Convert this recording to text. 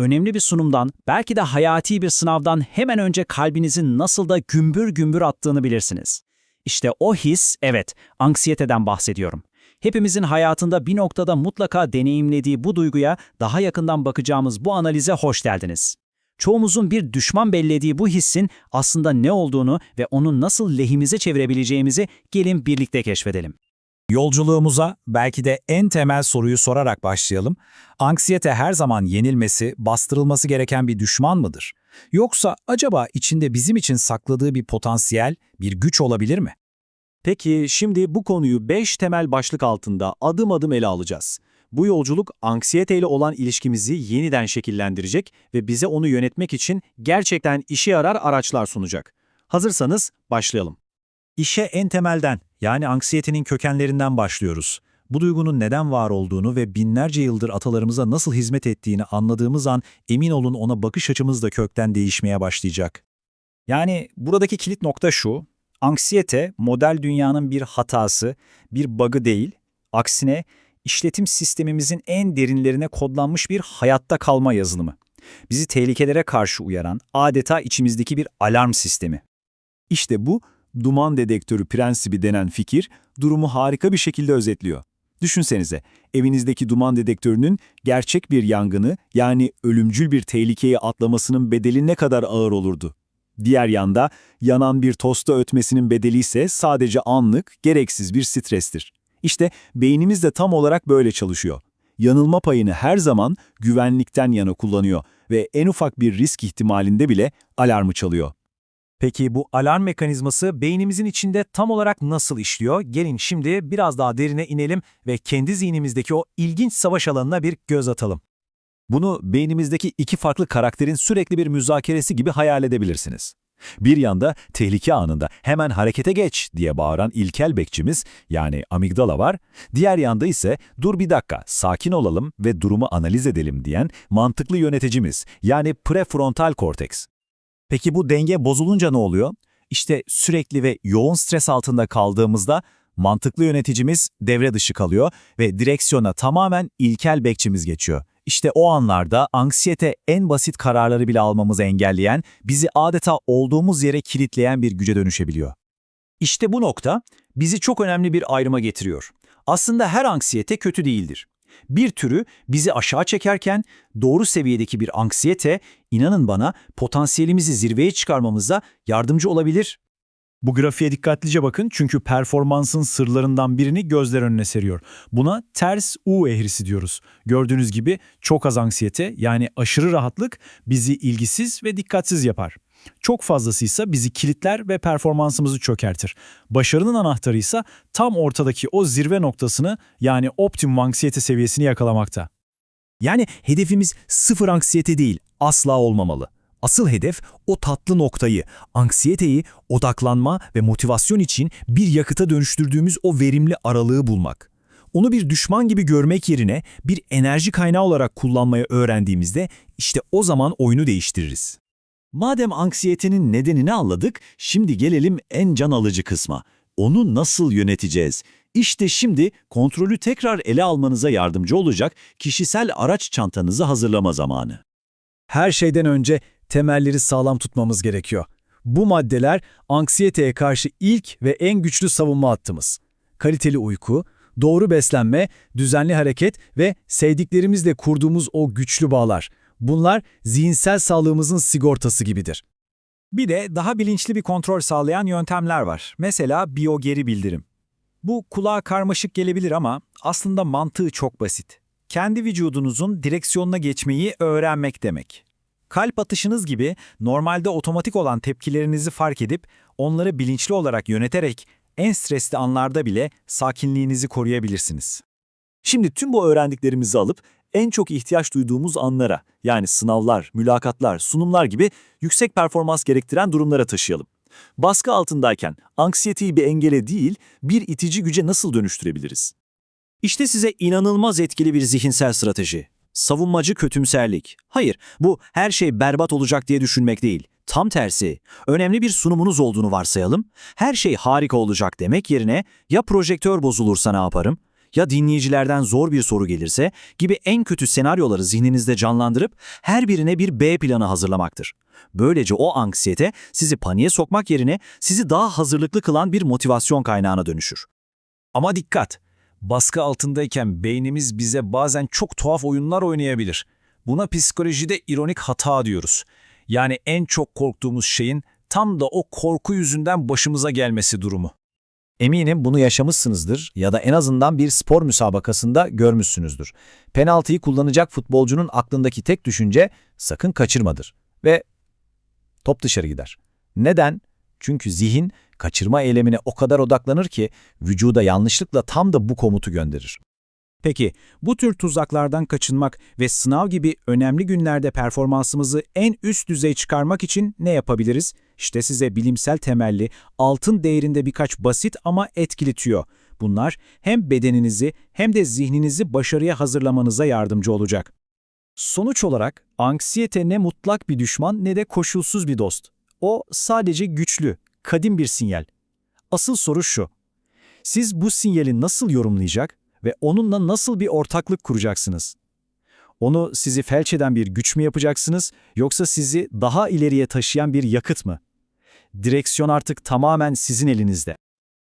önemli bir sunumdan, belki de hayati bir sınavdan hemen önce kalbinizin nasıl da gümbür gümbür attığını bilirsiniz. İşte o his, evet, anksiyeteden bahsediyorum. Hepimizin hayatında bir noktada mutlaka deneyimlediği bu duyguya daha yakından bakacağımız bu analize hoş geldiniz. Çoğumuzun bir düşman bellediği bu hissin aslında ne olduğunu ve onu nasıl lehimize çevirebileceğimizi gelin birlikte keşfedelim. Yolculuğumuza belki de en temel soruyu sorarak başlayalım. Anksiyete her zaman yenilmesi, bastırılması gereken bir düşman mıdır? Yoksa acaba içinde bizim için sakladığı bir potansiyel, bir güç olabilir mi? Peki şimdi bu konuyu 5 temel başlık altında adım adım ele alacağız. Bu yolculuk anksiyeteyle olan ilişkimizi yeniden şekillendirecek ve bize onu yönetmek için gerçekten işe yarar araçlar sunacak. Hazırsanız başlayalım. İşe en temelden yani anksiyetenin kökenlerinden başlıyoruz. Bu duygunun neden var olduğunu ve binlerce yıldır atalarımıza nasıl hizmet ettiğini anladığımız an emin olun ona bakış açımız da kökten değişmeye başlayacak. Yani buradaki kilit nokta şu, anksiyete model dünyanın bir hatası, bir bug'ı değil, aksine işletim sistemimizin en derinlerine kodlanmış bir hayatta kalma yazılımı. Bizi tehlikelere karşı uyaran adeta içimizdeki bir alarm sistemi. İşte bu duman dedektörü prensibi denen fikir durumu harika bir şekilde özetliyor. Düşünsenize, evinizdeki duman dedektörünün gerçek bir yangını yani ölümcül bir tehlikeyi atlamasının bedeli ne kadar ağır olurdu? Diğer yanda yanan bir tosta ötmesinin bedeli ise sadece anlık, gereksiz bir strestir. İşte beynimiz de tam olarak böyle çalışıyor. Yanılma payını her zaman güvenlikten yana kullanıyor ve en ufak bir risk ihtimalinde bile alarmı çalıyor. Peki bu alarm mekanizması beynimizin içinde tam olarak nasıl işliyor? Gelin şimdi biraz daha derine inelim ve kendi zihnimizdeki o ilginç savaş alanına bir göz atalım. Bunu beynimizdeki iki farklı karakterin sürekli bir müzakeresi gibi hayal edebilirsiniz. Bir yanda tehlike anında hemen harekete geç diye bağıran ilkel bekçimiz yani amigdala var. Diğer yanda ise dur bir dakika sakin olalım ve durumu analiz edelim diyen mantıklı yöneticimiz yani prefrontal korteks. Peki bu denge bozulunca ne oluyor? İşte sürekli ve yoğun stres altında kaldığımızda mantıklı yöneticimiz devre dışı kalıyor ve direksiyona tamamen ilkel bekçimiz geçiyor. İşte o anlarda anksiyete en basit kararları bile almamızı engelleyen, bizi adeta olduğumuz yere kilitleyen bir güce dönüşebiliyor. İşte bu nokta bizi çok önemli bir ayrıma getiriyor. Aslında her anksiyete kötü değildir. Bir türü bizi aşağı çekerken doğru seviyedeki bir anksiyete, inanın bana potansiyelimizi zirveye çıkarmamıza yardımcı olabilir. Bu grafiğe dikkatlice bakın çünkü performansın sırlarından birini gözler önüne seriyor. Buna ters U eğrisi diyoruz. Gördüğünüz gibi çok az anksiyete yani aşırı rahatlık bizi ilgisiz ve dikkatsiz yapar. Çok fazlasıysa bizi kilitler ve performansımızı çökertir. Başarının anahtarı ise tam ortadaki o zirve noktasını yani optimum anksiyete seviyesini yakalamakta. Yani hedefimiz sıfır anksiyete değil, asla olmamalı. Asıl hedef o tatlı noktayı, anksiyeteyi, odaklanma ve motivasyon için bir yakıta dönüştürdüğümüz o verimli aralığı bulmak. Onu bir düşman gibi görmek yerine bir enerji kaynağı olarak kullanmayı öğrendiğimizde işte o zaman oyunu değiştiririz. Madem anksiyetenin nedenini anladık, şimdi gelelim en can alıcı kısma. Onu nasıl yöneteceğiz? İşte şimdi kontrolü tekrar ele almanıza yardımcı olacak kişisel araç çantanızı hazırlama zamanı. Her şeyden önce temelleri sağlam tutmamız gerekiyor. Bu maddeler anksiyeteye karşı ilk ve en güçlü savunma hattımız. Kaliteli uyku, doğru beslenme, düzenli hareket ve sevdiklerimizle kurduğumuz o güçlü bağlar. Bunlar zihinsel sağlığımızın sigortası gibidir. Bir de daha bilinçli bir kontrol sağlayan yöntemler var. Mesela biyo geri bildirim. Bu kulağa karmaşık gelebilir ama aslında mantığı çok basit. Kendi vücudunuzun direksiyonuna geçmeyi öğrenmek demek. Kalp atışınız gibi normalde otomatik olan tepkilerinizi fark edip onları bilinçli olarak yöneterek en stresli anlarda bile sakinliğinizi koruyabilirsiniz. Şimdi tüm bu öğrendiklerimizi alıp en çok ihtiyaç duyduğumuz anlara yani sınavlar, mülakatlar, sunumlar gibi yüksek performans gerektiren durumlara taşıyalım. Baskı altındayken anksiyeteyi bir engele değil, bir itici güce nasıl dönüştürebiliriz? İşte size inanılmaz etkili bir zihinsel strateji. Savunmacı kötümserlik. Hayır, bu her şey berbat olacak diye düşünmek değil. Tam tersi, önemli bir sunumunuz olduğunu varsayalım. Her şey harika olacak demek yerine ya projektör bozulursa ne yaparım? Ya dinleyicilerden zor bir soru gelirse gibi en kötü senaryoları zihninizde canlandırıp her birine bir B planı hazırlamaktır. Böylece o anksiyete sizi paniğe sokmak yerine sizi daha hazırlıklı kılan bir motivasyon kaynağına dönüşür. Ama dikkat! Baskı altındayken beynimiz bize bazen çok tuhaf oyunlar oynayabilir. Buna psikolojide ironik hata diyoruz. Yani en çok korktuğumuz şeyin tam da o korku yüzünden başımıza gelmesi durumu. Eminim bunu yaşamışsınızdır ya da en azından bir spor müsabakasında görmüşsünüzdür. Penaltıyı kullanacak futbolcunun aklındaki tek düşünce sakın kaçırmadır ve top dışarı gider. Neden? Çünkü zihin kaçırma eylemine o kadar odaklanır ki vücuda yanlışlıkla tam da bu komutu gönderir. Peki bu tür tuzaklardan kaçınmak ve sınav gibi önemli günlerde performansımızı en üst düzey çıkarmak için ne yapabiliriz? İşte size bilimsel temelli, altın değerinde birkaç basit ama etkili tüyo. Bunlar hem bedeninizi hem de zihninizi başarıya hazırlamanıza yardımcı olacak. Sonuç olarak anksiyete ne mutlak bir düşman ne de koşulsuz bir dost. O sadece güçlü, kadim bir sinyal. Asıl soru şu. Siz bu sinyali nasıl yorumlayacak ve onunla nasıl bir ortaklık kuracaksınız? Onu sizi felç eden bir güç mü yapacaksınız yoksa sizi daha ileriye taşıyan bir yakıt mı? Direksiyon artık tamamen sizin elinizde.